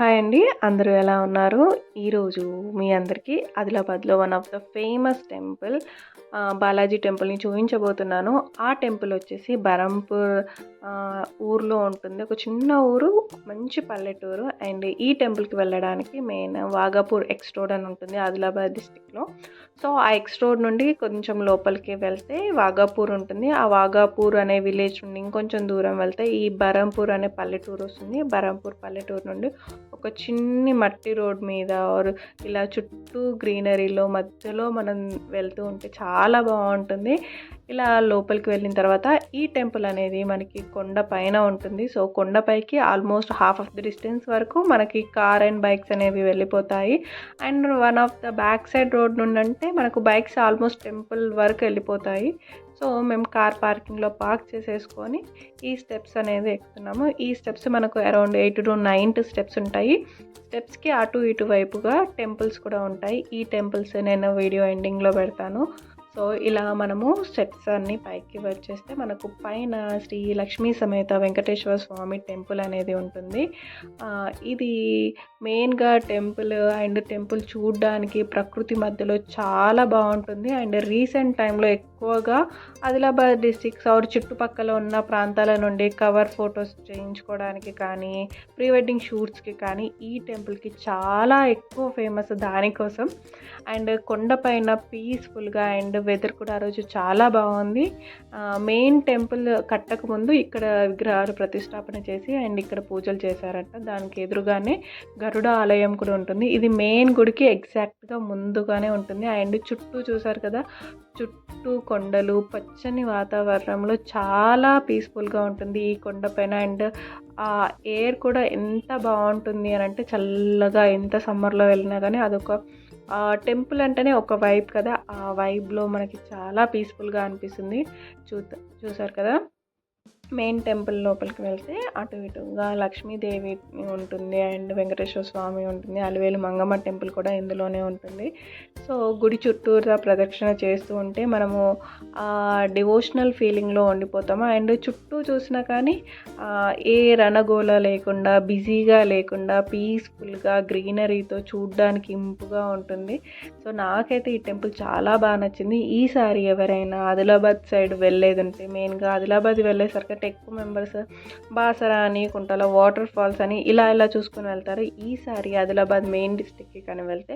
Hi అండి. అందరూ ఎలా ఉన్నారు? ఈరోజు మీ అందరికీ ఆదిలాబాద్లో one of the famous temple Balaji టెంపుల్ని చూపించబోతున్నాను. ఆ టెంపుల్ వచ్చేసి బరంపూర్ ఊర్లో ఉంటుంది. ఒక చిన్న ఊరు మంచి పల్లెటూరు. అండ్ ఈ టెంపుల్కి వెళ్ళడానికి మెయిన్ వాగాపూర్ ఎక్స్ రోడ్ అని ఉంటుంది ఆదిలాబాద్ డిస్టిక్లో. సో ఆ ఎక్స్ రోడ్ నుండి కొంచెం లోపలికి వెళ్తే వాగాపూర్ ఉంటుంది. ఆ వాగాపూర్ అనే విలేజ్ నుండి ఇంకొంచెం దూరం వెళ్తే ఈ బరంపూర్ అనే పల్లెటూరు వస్తుంది. బరంపూర్ పల్లెటూరు నుండి ఒక చిన్ని మట్టి రోడ్ మీద ఆర్ ఇలా చుట్టూ గ్రీనరీలో మధ్యలో మనం వెళ్తూ ఉంటే చాలా బాగుంటుంది. ఇలా లోపలికి వెళ్ళిన తర్వాత ఈ టెంపుల్ అనేది మనకి కొండ పైన ఉంటుంది. సో కొండపైకి almost half of the distance వరకు మనకి కార్ అండ్ బైక్స్ అనేవి వెళ్ళిపోతాయి. And one of the back side road నుండి అంటే మనకు బైక్స్ ఆల్మోస్ట్ టెంపుల్ వరకు వెళ్ళిపోతాయి. సో మేము కార్ పార్కింగ్లో పార్క్ చేసేసుకొని ఈ స్టెప్స్ అనేది ఎక్కుతున్నాము. ఈ స్టెప్స్ మనకు around eight to nine steps ఉంటాయి. స్టెప్స్కి అటు ఇటు వైపుగా టెంపుల్స్ కూడా ఉంటాయి. ఈ టెంపుల్స్ నేను వీడియో ఎండింగ్లో పెడతాను. సో ఇలా మనము స్టెప్స్ అన్ని పైకి వచ్చేస్తే మనకు పైన శ్రీ లక్ష్మీ సమేత వెంకటేశ్వర స్వామి టెంపుల్ అనేది ఉంటుంది. ఇది మెయిన్గా టెంపుల్ అండ్ టెంపుల్ చూడడానికి ప్రకృతి మధ్యలో చాలా బాగుంటుంది. అండ్ రీసెంట్ టైంలో ఎక్కువగా ఆదిలాబాద్ డిస్టిక్స్ ఆర్ చుట్టుపక్కల ఉన్న ప్రాంతాల నుండి కవర్ ఫొటోస్ చేయించుకోవడానికి కానీ ప్రీ వెడ్డింగ్ షూట్స్కి కానీ ఈ టెంపుల్కి చాలా ఎక్కువ ఫేమస్ దానికోసం. అండ్ కొండపైన పీస్ఫుల్గా అండ్ వెదర్ కూడా ఆ రోజు చాలా బాగుంది. మెయిన్ టెంపుల్ కట్టక ముందు ఇక్కడ విగ్రహాలు ప్రతిష్టాపన చేసి అండ్ ఇక్కడ పూజలు చేశారంట. దానికి ఎదురుగానే గరుడ ఆలయం కూడా ఉంటుంది. ఇది మెయిన్ గుడికి ఎగ్జాక్ట్గా ముందుగానే ఉంటుంది. అండ్ చుట్టూ చూసారు కదా చుట్టూ కొండలు పచ్చని వాతావరణంలో చాలా పీస్ఫుల్గా ఉంటుంది ఈ కొండపైన అండ్ ఆ ఎయిర్ కూడా ఎంత బాగుంటుంది అని అంటే చల్లగా ఎంత సమ్మర్లో వెళ్ళినా కానీ అదొక టెంపుల్ అంటేనే ఒక వైబ్ కదా. ఆ వైబ్లో మనకి చాలా పీస్ఫుల్గా అనిపిస్తుంది. చూ చూసారు కదా? మెయిన్ టెంపుల్ లోపలికి వెళ్తే అటు ఇటుగా లక్ష్మీదేవి ఉంటుంది అండ్ వెంకటేశ్వర స్వామి ఉంటుంది అలివేలు మంగమ్మ టెంపుల్ కూడా ఇందులోనే ఉంటుంది. సో గుడి చుట్టూరా ప్రదక్షిణ చేస్తూ ఉంటే మనము డివోషనల్ ఫీలింగ్లో ఉండిపోతాము. అండ్ చుట్టూ చూసినా కానీ ఏ రణగోళ లేకుండా బిజీగా లేకుండా పీస్ఫుల్గా గ్రీనరీతో చూడ్డానికి ఇంపుగా ఉంటుంది. సో నాకైతే ఈ టెంపుల్ చాలా బాగా నచ్చింది. ఈసారి ఎవరైనా ఆదిలాబాద్ సైడ్ వెళ్ళేది ఉంటే మెయిన్గా ఆదిలాబాద్ వెళ్ళేసరికి బట్ ఎక్కువ మెంబర్స్ బాసరా అని కుంటలో వాటర్ ఫాల్స్ అని ఇలా ఇలా చూసుకుని వెళ్తారు. ఈసారి ఆదిలాబాద్ మెయిన్ డిస్టిక్కి కానీ వెళ్తే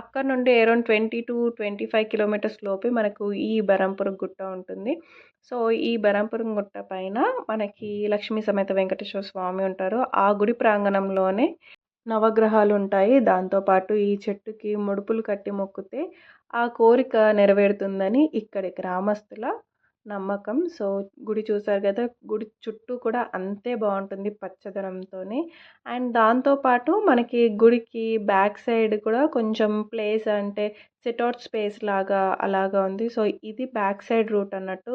అక్కడ నుండి around twenty to twenty five kilometres లోపే మనకు ఈ బరంపురం గుట్ట ఉంటుంది. సో ఈ బరంపురం గుట్ట పైన మనకి లక్ష్మీ సమేత వెంకటేశ్వర స్వామి ఉంటారు. ఆ గుడి ప్రాంగణంలోనే నవగ్రహాలు ఉంటాయి. దాంతోపాటు ఈ చెట్టుకి ముడుపులు కట్టి మొక్కితే ఆ కోరిక నెరవేరుతుందని ఇక్కడి గ్రామస్తుల నమ్మకం. సో గుడి చూసారు కదా! గుడి చుట్టూ కూడా అంతే బాగుంటుంది పచ్చదనంతోనే. అండ్ దాంతోపాటు మనకి గుడికి బ్యాక్ సైడ్ కూడా కొంచెం ప్లేస్ అంటే సిట్అవుట్ స్పేస్ లాగా అలాగా ఉంది. సో ఇది బ్యాక్ సైడ్ రూట్ అన్నట్టు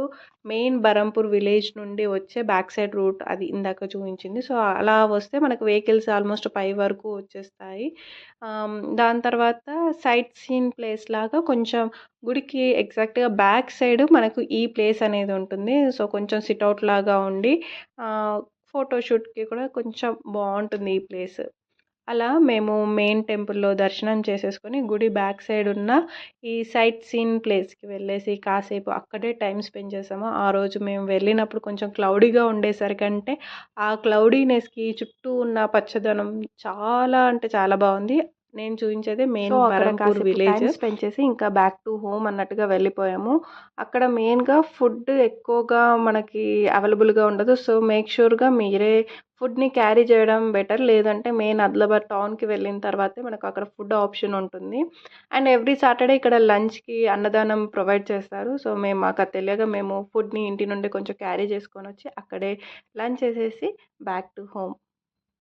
మెయిన్ బరంపూర్ విలేజ్ నుండి వచ్చే బ్యాక్ సైడ్ రూట్ అది ఇందాక చూపించింది. సో అలా వస్తే మనకు వెహికల్స్ ఆల్మోస్ట్ పై వరకు వచ్చేస్తాయి. దాని తర్వాత సైట్ సీన్ ప్లేస్ లాగా కొంచెం గుడికి ఎగ్జాక్ట్గా బ్యాక్ సైడ్ మనకు ఈ ప్లేస్ అనేది ఉంటుంది. సో కొంచెం సిట్అవుట్ లాగా ఉండి ఫోటోషూట్కి కూడా కొంచెం బాగుంటుంది ఈ ప్లేస్. అలా మేము మెయిన్ టెంపుల్లో దర్శనం చేసేసుకొని గుడి బ్యాక్ సైడ్ ఉన్న ఈ సైట్ సీన్ ప్లేస్కి వెళ్ళేసి కాసేపు అక్కడే టైం స్పెండ్ చేసాము. ఆ రోజు మేము వెళ్ళినప్పుడు కొంచెం క్లౌడీగా ఉండేసరికంటే ఆ క్లౌడీనెస్కి చుట్టూ ఉన్న పచ్చదనం చాలా అంటే చాలా బాగుంది. నేను చూపించేది మెయిన్ బరంపూర్ విలేజ్ స్పెండ్ చేసి ఇంకా బ్యాక్ టు హోమ్ అన్నట్టుగా వెళ్ళిపోయాము. అక్కడ మెయిన్గా ఫుడ్ ఎక్కువగా మనకి అవైలబుల్గా ఉండదు. సో మేక్ షూర్గా మీరే ఫుడ్ని క్యారీ చేయడం బెటర్ లేదంటే మెయిన్ ఆదిలాబాద్ టౌన్కి వెళ్ళిన తర్వాతే మనకు అక్కడ ఫుడ్ ఆప్షన్ ఉంటుంది. అండ్ ఎవ్రీ సాటర్డే ఇక్కడ లంచ్కి అన్నదానం ప్రొవైడ్ చేస్తారు. సో మేము మాకు అది తెలియక మేము ఫుడ్ని ఇంటి నుండి కొంచెం క్యారీ చేసుకొని వచ్చి అక్కడే లంచ్ చేసేసి బ్యాక్ టు హోమ్